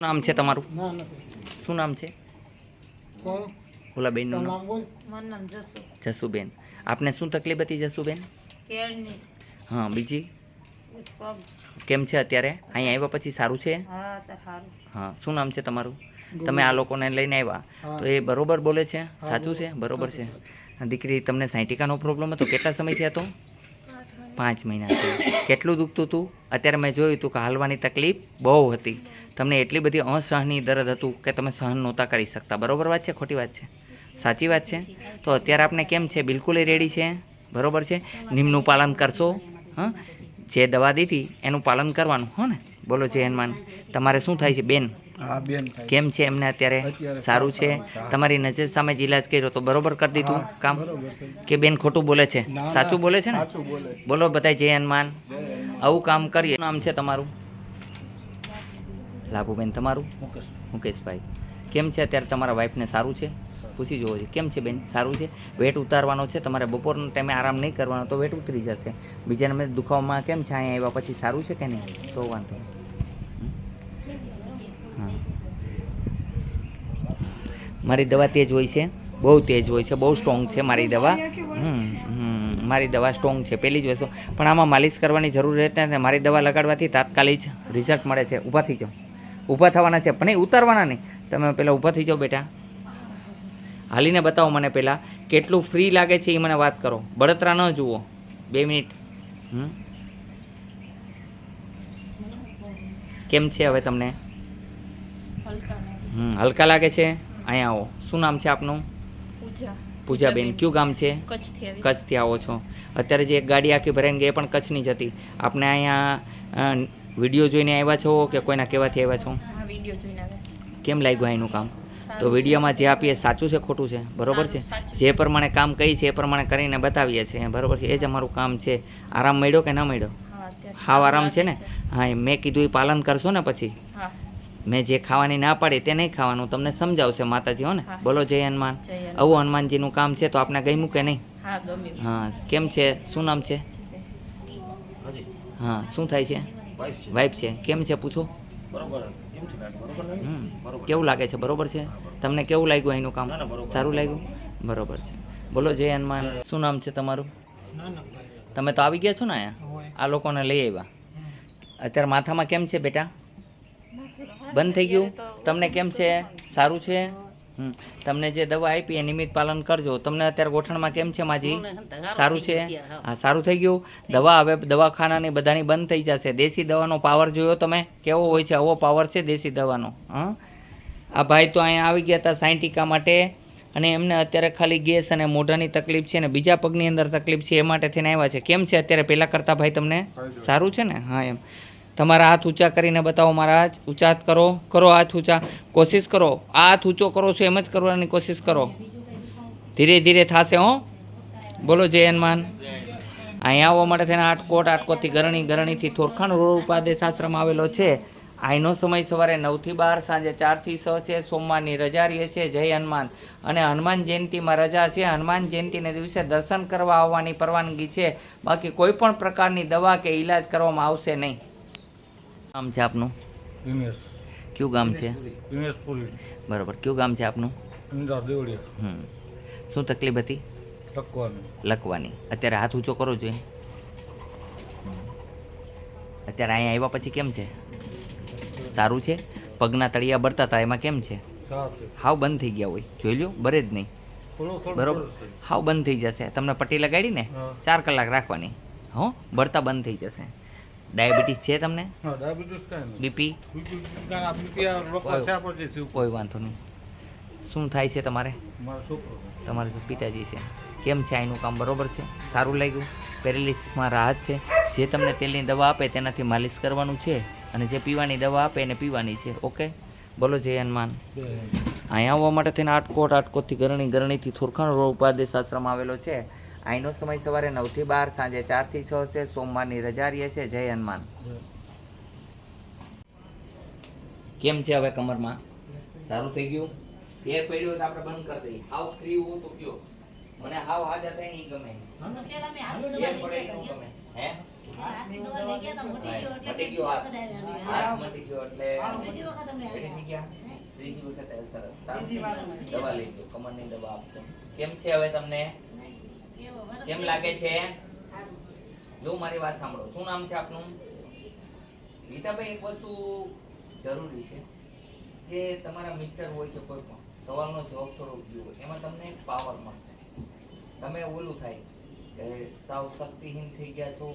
નામ છે તમારું? શું નામ છે? કોણ? ઓલા બેનનું તારું નામ? નામ બોલ. મારું નામ જસુ. જસુબેન. આપને શું તકલીફ હતી જસુબેન? હા બીજી? કેમ છે અત્યારે? અહીંયા આવ્યા પછી સારું છે? હા તો સારું. હા શું નામ છે તમારું? તમે આ લોકોને લઈને આવ્યા. તો એ બરોબર બોલે છે? સાચું છે? બરોબર છે. દીકરી તમને સાયન્ટિકાનો પ્રોબ્લેમ હતો? કેટલા સમયથી હતો? પાંચ મહિનાથી કેટલું દુખતું હતું અત્યારે મેં જોયું હતું કે હાલવાની તકલીફ બહુ હતી. તમને એટલી બધી અસહનીય દર્દ હતું કે તમે સહન નહોતા કરી શકતા. બરાબર વાત છે? ખોટી વાત છે? સાચી વાત છે? તો અત્યારે આપને કેમ છે? બિલકુલ રેડી છે? બરાબર છે? નિમનું પાલન કરશો? હા? જે દવા દીધી એનું પાલન કરવાનું, હો ને? બોલો જય હનુમાન. તમારે શું થાય છે બેન? કેમ છે એમને અત્યારે? સારું છે? તમારી નજર સામે જ ઈલાજ કર્યો તો બરોબર કરી દીધું કામ? કે બેન ખોટું બોલે છે? સાચું બોલે છે ને? બોલો બધા જય હનુમાન. આવું કામ કરીએ. નામ છે તમારું? લાભુબેન તમારું? મુકેશભાઈ. કેમ છે અત્યારે તમારા વાઈફને સારું છે? પૂછી જોવો છે. કેમ છે બેન? સારું છે? વેટ ઉતારવાનો છે? તમારે બપોરના ટાઈમે આરામ નહીં કરવાનો તો વેટ ઉતરી જશે. બીજાને દુખાવામાં કેમ છે? અહીંયા આવ્યા પછી સારું છે કે નહીં? તો વાંધો નહીં. મારી દવા તેજ હોય છે, બહુ તેજ હોય છે, બહુ સ્ટ્રોંગ છે મારી દવા. મારી દવા સ્ટ્રોંગ છે, પહેલી જ વસ્તુ. પણ આમાં માલિશ કરવાની જરૂર રહેતી નથી. મારી દવા લગાડવાથી તાત્કાલિક રિઝલ્ટ મળે છે. ઊભા થઈ જાઓ. ઊભા થવાના છે, પણ નહીં, ઉતારવાના નહીં. તમે પહેલાં ઊભા થઈ જાઓ બેટા. હાલીને બતાવો મને પહેલાં કેટલું ફ્રી લાગે છે એ મને વાત કરો. બળતરા ન જુઓ. બે મિનિટ. હમ. કેમ છે હવે તમને? હમ હલકા લાગે છે? અહીંયા આવો. શું નામ છે આપનું? પૂજા. પૂજાબેન. કયું ગામ છે? કચ્છથી આવો. છો. અત્યારે જે એક ગાડી આખી ભરાઈને ગઈ એ પણ કચ્છની જ હતી. આપણે અહીંયા વીડિયો જોઈને આવ્યા છો કે કોઈના કહેવાથી આવ્યા છો? કેમ લાગ્યું અહીંનું કામ? તો વિડીયોમાં જે આપીએ સાચું છે ખોટું છે? બરોબર છે? જે પ્રમાણે કામ કહી છે એ પ્રમાણે કરીને બતાવીએ છીએ. બરોબર છે? એ જ અમારું કામ છે. આરામ મળ્યો કે ન મળ્યો? હાવ આરામ છે ને? હા એ મેં કીધું એ પાલન કરશો ને પછી. મેં જે ખાવાની ના પાડી તે નહીં ખાવાનું તમને સમજાવશે માતાજી હો ને? બોલો જય હનુમાન. આવું હનુમાનજીનું કામ છે તો આપણે ગઈ મૂકે નહીં? હા કેમ છે? શું નામ છે? હા શું થાય છે? વાઈફ છે. કેમ છે પૂછો? હમ કેવું લાગે છે? બરોબર છે? તમને કેવું લાગ્યું અહીંનું કામ? સારું લાગ્યું? બરોબર છે. બોલો જય હનુમાન. શું નામ છે તમારું? ના ના તમે તો આવી ગયા છો ને અહીંયા? હોય આ લોકોને લઈ આવ્યા. અત્યારે માથામાં કેમ છે બેટા? બંધ થઈ ગયું? તમને કેમ છે? સારું છે. તમને જે દવા આપી એ નિમિત્ત પાલન કરજો. તમને અત્યારે ગોઠણમાં કેમ છે માજી? સારું છે? હા, સારું થઈ ગયું? દવા હવે દવાખાનાની બધાની બંધ થઈ જશે. દેશી દવાનો પાવર જોયો તમે? કેવો હોય છે? આવો પાવર છે દેશી દવાનો? હા? આ ભાઈ તો અહીંયા આવી ગયા હતા સાયન્ટિકા માટે. અને એમને અત્યારે ખાલી ગેસ અને મોઢાની તકલીફ છે અને બીજા પગની અંદર તકલીફ છે એ માટે થઈને આવ્યા છે. કેમ છે અત્યારે પહેલાં કરતાં ભાઈ તમને? સારું છે ને? હા, એમ. તમારા હાથ ઊંચા કરીને બતાવો મારા હાથ ઊંચા કરો. કરો હાથ ઊંચા. કોશિશ કરો. આ હાથ ઊંચો કરો છો એમ જ કરવાની કોશિશ કરો. ધીરે ધીરે થશે, હો. બોલો જય હનુમાન. અહીંયા આવવા માટે થઈને આટકોટ, આટકોટથી ગરણી ગરણીથી થોરખાણ રોડ ઉપાદેશ આશ્રમ આવેલો છે. અહીંનો સમય સવારે નવથી બાર સાંજે ચારથી છ છે સોમવારની રજા રહે છે. જય હનુમાન. અને હનુમાન જયંતિમાં રજા છે. હનુમાન જયંતિને દિવસે દર્શન કરવા આવવાની પરવાનગી છે. બાકી કોઈ પણ પ્રકારની દવા કે ઈલાજ કરવામાં આવશે નહીં. ગામ છે આપનું? કયું ગામ છે? બરાબર. કયું ગામ છે આપનું? હમ. શું તકલીફ હતી? લખવાનું. લખવાની. અત્યારે હાથ ઊંચો કરો જોઈએ. અત્યારે અહીંયા આવ્યા પછી કેમ છે? સારું છે? પગના તળિયા બરતા હતા એમાં કેમ છે? હાવ બંધ થઈ ગયા હોય. જોઈ લ્યો બરે જ નહીં. બરોબર? હાવ બંધ થઈ જશે. તમને પટ્ટી લગાડી ને? ચાર કલાક રાખવાની. હો બરતા બંધ થઈ જશે. ડાયાબિટીસ છે તમને? બીપી? કાંઈ વાંધો નહીં. શું થાય છે તમારે? તમારે પિતાજી છે? કેમ છે આનું કામ? બરોબર છે? સારું લાગ્યું? પેરેલિસમાં રાહત છે? જે તમને તેલની દવા આપે તેનાથી માલિશ કરવાનું છે? અને જે પીવાની દવા આપે એને પીવાની છે ઓકે? બોલો જય હનુમાન. અહીંયા આવવા માટે થઈને આટકોટ આટકોટથી ગરણી ગરણીથી થોરખાણ રોડ ઉપાદેશ શાસ્ત્રમાં આવેલો છે. અહીંનો સમય સવારે નવથી બાર સાંજે ચારથી છ છે. સોમવારની રજા રહે છે. જય હનુમાન. કેમ છે હવે કમરમાં? સારું થઈ ગયું? ફેર પડ્યો તો આપણે બંધ કરી દઈએ. હાવ ફ્રી હોવું તો કયો. મને હાવ હાજા થાય નહીં ગમે. ફેર પડે ય ગમે. હે? ગયો ગયો ગયા જો મારી વાત સાંભળો શું નામ છે આપનું ગીતાભાઈ એક વસ્તુ જરૂરી છે કે તમારા મિસ્ટર હોય કે કોઈ પણ સવાલનો જવાબ થોડો ઉગ્યો હોય એમાં તમને પાવર મળશે તમે ઓલું થાય કે સાવ શક્તિહીન થઈ ગયા છો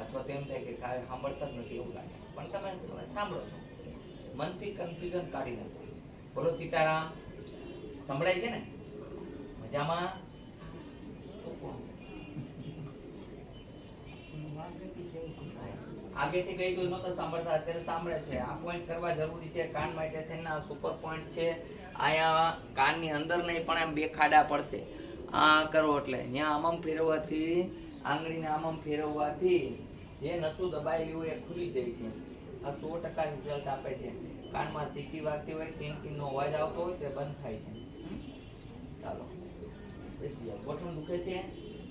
અથવા તેમ થાય કે સાંભળતા જ નથી એવું લાગે. પણ તમે તમે સાંભળો છો. મનથી કન્ફ્યુઝન કાઢી નાખો. બોલો સીતારામ, સંભળાય છે ને? મજામાં? આગેથી કહી દઉં નતો સાંભળતા, અત્યારે સાંભળે છે. આ પોઈન્ટ કરવા જરૂરી છે. કાન માટે થઈને સુપર પોઈન્ટ છે. અહીંયા કાનની અંદર નહીં, પણ એમ બે ખાડા પડશે. આ કરો એટલે. ત્યાં આમ ફેરવવાથી આંગળીને આમ ફેરવવાથી જે નતું દબાયેલી હોય એ ખુલી જાય છે. આ સો ટકા રિઝલ્ટ આપે છે. કાનમાં સીટી વાગતી હોય ટીન નો અવાજ આવતો હોય તે બંધ થાય છે. ચાલો. ગોઠણ દુખે છે?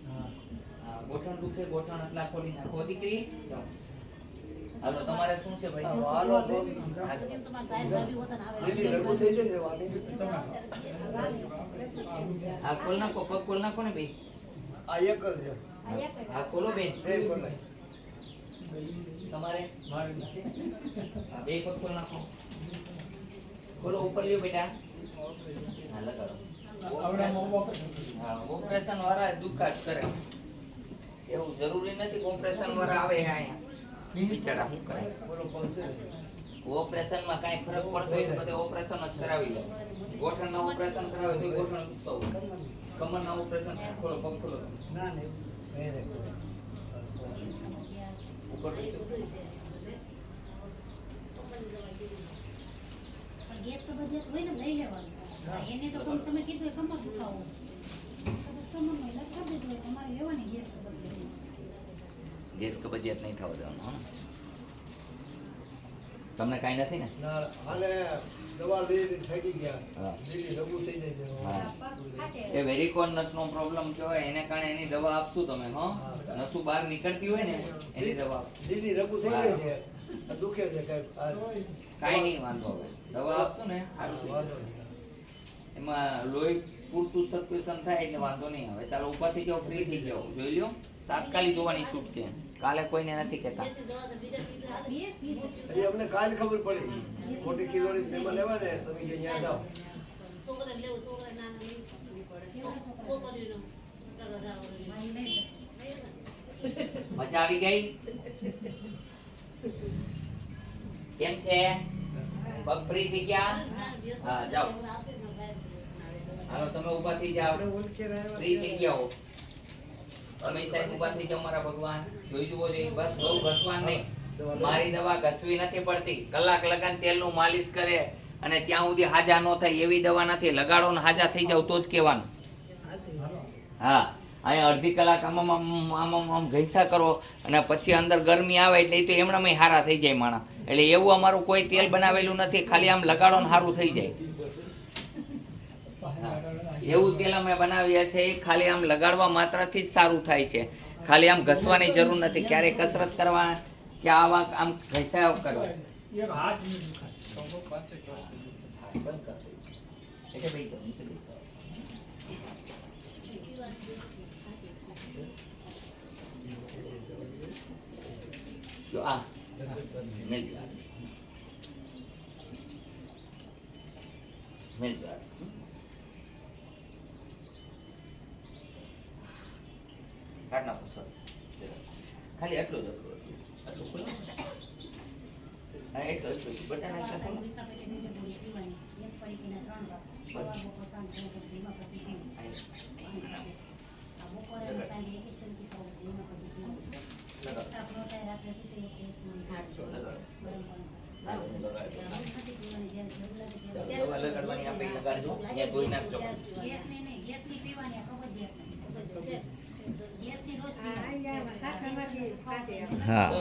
હા, ગોઠણ દુખે ગોઠણ એટલા ખોલી નાખો દીકરી? હાલો તમારે શું છે ભાઈ? હાલો થઈ જશે આ ખોલ નાખો પગ ખોલ નાખો ને ભાઈ. આ એક જ છે. આ ખોલો બેન. તમારે આ બે પગ ખોલ નાખો. ખોલો ઉપર લ્યો બેટા. હા લગાડો. હા ઓપરેશન વાળા દુખા જ કરે. એવું જરૂરી નથી કે વાળા આવે અહીંયા. બિચારા શું કરે? બોલો પગ ઓપરેશનમાં કાંઈ ફરક પડતો હોય તો બધે ઓપરેશન જ કરાવી લે. ગોઠણ ના ઓપરેશન કરાવે તો ગોઠણ કમર ના ઓપરેશન ખોલો પગ ખોલો. ના બેસો. ગેસ તો બજેટ હોય ને લઈ લેવાનું એને તો કોણ તમે કીધું કમર દુખાવો મહિલા લખાવી દીધું તમારે લેવાની ગેસ બજેટ ગેસ કબજિયાત નહીં થવા દેવાનું, હો. તમને કાંઈ નથી ને. એ વેરિકોનસ નો પ્રોબ્લેમ કહેવાય એને કારણે એની દવા આપશું તમે હો? નસું બહાર નીકળતી હોય ને એની દવા. દીદી રગુ રઘુ થઈ જાય છે. દુખે છે કઈ. નહીં વાંધો હવે. દવા આપશું ને. એમાં લોહી પૂરતું સર્ક્યુલેશન થાય એટલે વાંધો નહીં આવે. ચાલો થઈ જાઓ ફ્રી થઈ જાઓ. જોઈ લો તાત્કાલિક જોવાની છૂટ છે. કાલે કોઈને નથી કહેતા. એ અમને કાલ ખબર પડી. મોટી કિલોની મહેમાન લેવા ને તમે અહીંયા જાઓ. મજા આવી ગઈ? કેમ છે? પગ ફ્રી થઈ ગયા? હા જાઓ. હાલો તમે ઊભા થઈ જાઓ ફ્રી ગયા તમે સાહેબ ઊભા થઈ જાઓ મારા ભગવાન. જોઈ જુઓ જોઈએ બસ બહુ ઘસવાન નહીં. મારી દવા ઘસવી નથી પડતી. કલાક લગાન તેલનું માલિશ કરે અને ત્યાં સુધી હાજા ન થાય એવી દવા નથી. લગાડો ને હાજા થઈ જાવ તો જ કહેવાનું. હા અહીંયા અડધી કલાક આમાં આમાં આમ ઘસા કરો અને પછી અંદર ગરમી આવે એટલે એ તો એમણામાં હારા થઈ જાય માણસ. એટલે એવું અમારું કોઈ તેલ બનાવેલું નથી. ખાલી આમ લગાડો ને સારું થઈ જાય. એવું તેલ અમે બનાવીએ છીએ, ખાલી આમ લગાડવા માત્રથી જ સારું થાય છે. ખાલી આમ ઘસવાની જરૂર નથી, ક્યારેય કસરત કરવા કે આવા આમ ઘસાયો કરવા. મેલ મેલ કાઢ નાખો સર ખાલી એટલું જ હતું હા એટલું બટાણા. આપણો લગાડજો અહીંયા ધોઈ નાખજો ગેસની નહીં. ગેસની રોજ પીવાની. હા